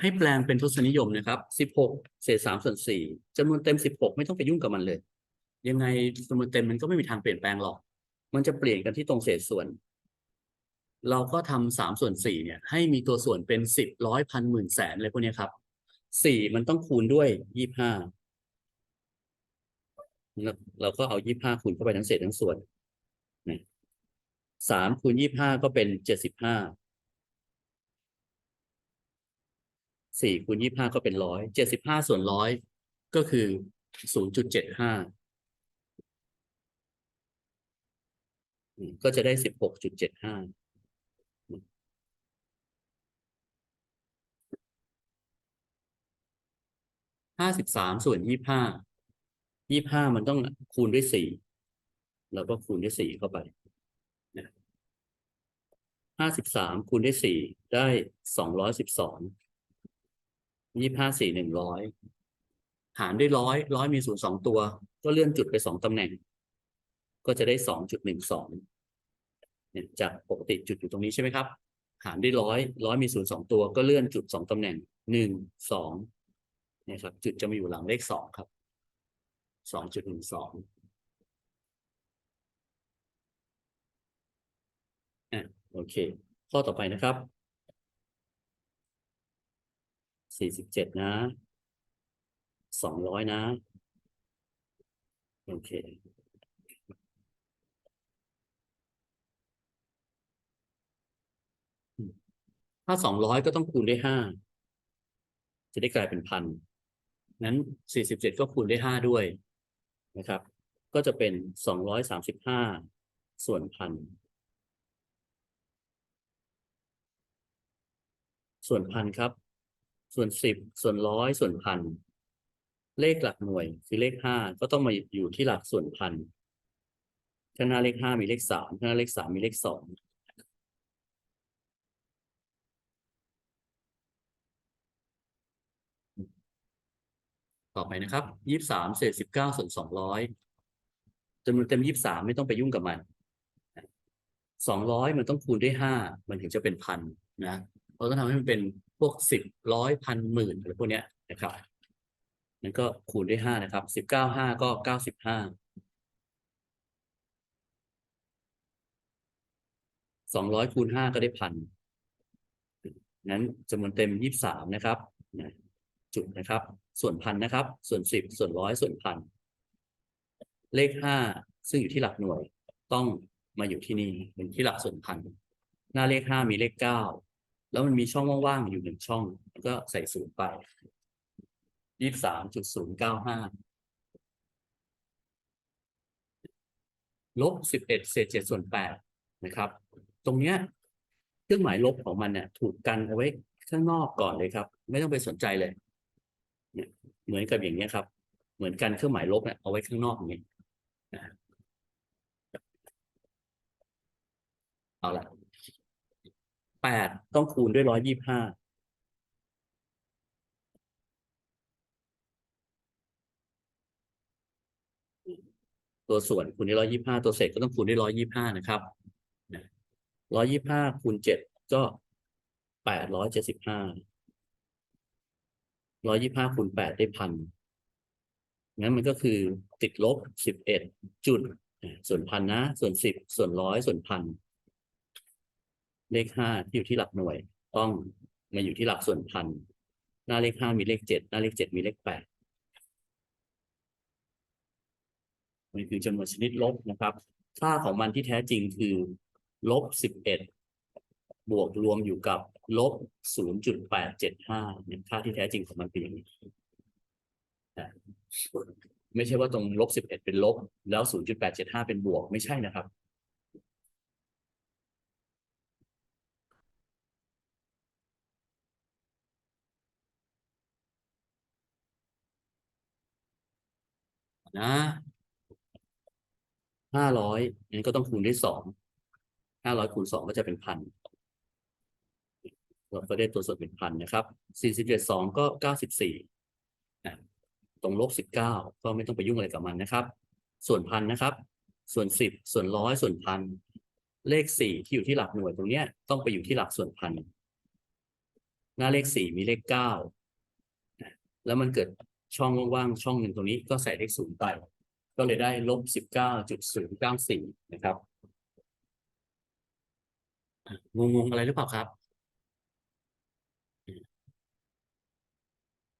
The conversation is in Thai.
ให้แปลงเป็นทศนิยมนะครับสิบหกเศษสามส่วนสี่จำนวนเต็มสิบหกไม่ต้องไปยุ่งกับมันเลย ยังไงจำนวนเต็มมันก็ไม่มีทางเปลี่ยนแปลงหรอก มันจะเปลี่ยนกันที่ตรงเศษส่วน เราก็ทำสามส่วนสี่เนี่ย ให้มีตัวส่วนเป็นสิบร้อยพันหมื่นแสนอะไรพวกนี้ครับสี่มันต้องคูณด้วยยี่ห้าเราก็เอายี่ห้าคูณเข้าไปทั้งเศษทั้งส่วนนะสามคูณยี่ห้าก็เป็นเจ็ดสิบห้า สี่คูณยี่ห้าก็เป็นร้อยเจ็ดสิบห้าส่วนร้อยก็คือศูนย์จุดเจ็ดห้าก็จะได้สิบหกจุดเจ็ดห้าห้าสิบสามส่วนยี่ห้ายี่ห้ามันต้องคูณด้วยสี่เราก็คูณด้วยสี่เข้าไปห้าสิบสามคูณด้วยสี่ได้สองร้อยสิบสอง ยี่ห้าสี่หนึ่งร้อยหารด้วยร้อยร้อยมีศูนย์สองตัว ก็เลื่อนจุดไปสองตำแหน่ง ก็จะได้สองจุดหนึ่งสองเนี่ยจากปกติจุดอยู่ตรงนี้ใช่ไหมครับ หารด้วยร้อยร้อยมีศูนย์สองตัว ก็เลื่อนจุดสองตำแหน่งหนึ่งสองเนี่ยครับ จุดจะมาอยู่หลังเลขสองครับสองจุดหนึ่งสองอะโอเค ข้อต่อไปนะครับ สี่สิบเจ็ดนะ สองร้อยนะ โอเค ถ้าสองร้อยก็ต้องคูณด้วยห้า จะได้กลายเป็นพัน นั้นสี่สิบเจ็ดก็คูณด้วยห้าด้วยนะครับ ก็จะเป็นสองร้อยสามสิบห้าส่วนพันส่วนพันครับ ส่วนสิบส่วนร้อยส่วนพันเลขหลักหน่วยคือเลขห้าก็ต้องมาอยู่ที่หลักส่วนพันข้างหน้าเลขห้ามีเลขสามข้างหน้าเลขสามมีเลขสองต่อไปนะครับยี่สามเศษสิบเก้าส่วนสองร้อยจำนวนเต็มยี่สามไม่ต้องไปยุ่งกับมันสองร้อยมันต้องคูณด้วยห้ามันถึงจะเป็นพันนะเราต้องทำให้มันเป็น พวกสิบร้อยพันหมื่นอะไรพวกเนี้ยนะครับนั่นก็คูณด้วยห้านะครับสิบเก้าห้าก็เก้าสิบห้าสองร้อยคูณห้าก็ได้พันนั้นจำนวนเต็มยี่สามนะครับจุดนะครับ ส่วนพันนะครับ ส่วนสิบส่วนร้อยส่วนพันเลขห้าซึ่งอยู่ที่หลักหน่วยต้องมาอยู่ที่นี่เป็นที่หลักส่วนพันหน้าเลขห้ามีเลขเก้า แล้วมันมีช่องว่างๆอยู่หนึ่งช่องแล้วก็ใส่ศูนย์ไปยี่สามจุดศูนย์เก้าห้าลบสิบเอ็ดเศษเจ็ดส่วนแปดนะครับ ตรงเนี้ยเครื่องหมายลบของมันเนี่ยถูกกันเอาไว้ข้างนอกก่อนเลยครับ ไม่ต้องไปสนใจเลยเนี่ยเหมือนกับอย่างเนี้ยครับ เหมือนกันเครื่องหมายลบเนี่ยเอาไว้ข้างนอกอย่างนี้เอาละ แปดต้องคูณด้วยร้อยยี่บห้าตัวส่วนคูณด้วยร้อยยี่บห้าตัวเศษก็ต้องคูณด้วยร้อยยี่บห้านะครับร้อยยี่ห้าคูณเจ็ดก็แปดร้อยเจ็ดสิบห้าร้อยยี่ห้าคูณแปดได้พันงั้นมันก็คือติดลบสิบเอ็ดจุด ส่วนพันนะ ส่วนสิบส่วนร้อยส่วนพัน เลขห้าที่อยู่ที่หลักหน่วย ต้องมาอยู่ที่หลักส่วนพัน หน้าเลขห้ามีเลขเจ็ดหน้าเลขเจ็ดมีเลขแปดมันคือจำนวนชนิดลบนะครับ ค่าของมันที่แท้จริงคือลบสิบเอ็ดบวกรวมอยู่กับลบศูนย์จุดแปดเจ็ดห้าเนี่ยค่าที่แท้จริงของมันเป็นอย่างนี้ไม่ใช่ว่าตรงลบสิบเอ็ดเป็นลบ แล้วศูนย์จุดแปดเจ็ดห้าเป็นบวกไม่ใช่นะครับ นะห้าร้อยนี้ก็ต้องคูณด้วยสองห้าร้อยคูณสองก็จะเป็นพันเราก็ได้ตัวส่วนเป็นพันนะครับสี่สิบเจ็ดสองก็เก้าสิบสี่ตรงลบสิบเก้าก็ไม่ต้องไปยุ่งอะไรกับมันนะครับ ส่วนพันนะครับ ส่วนสิบส่วนร้อยส่วนพันเลขสี่ที่อยู่ที่หลักหน่วยตรงเนี้ยต้องไปอยู่ที่หลักส่วนพันหน้าเลขสี่มีเลขเก้าแล้วมันเกิด ช่องว่างๆช่องหนึ่งตรงนี้ก็ใส่เลขศูนย์ไป ก็เลยได้ลบสิบเก้าจุดศูนย์เก้าสี่นะครับงงๆอะไรหรือเปล่าครับ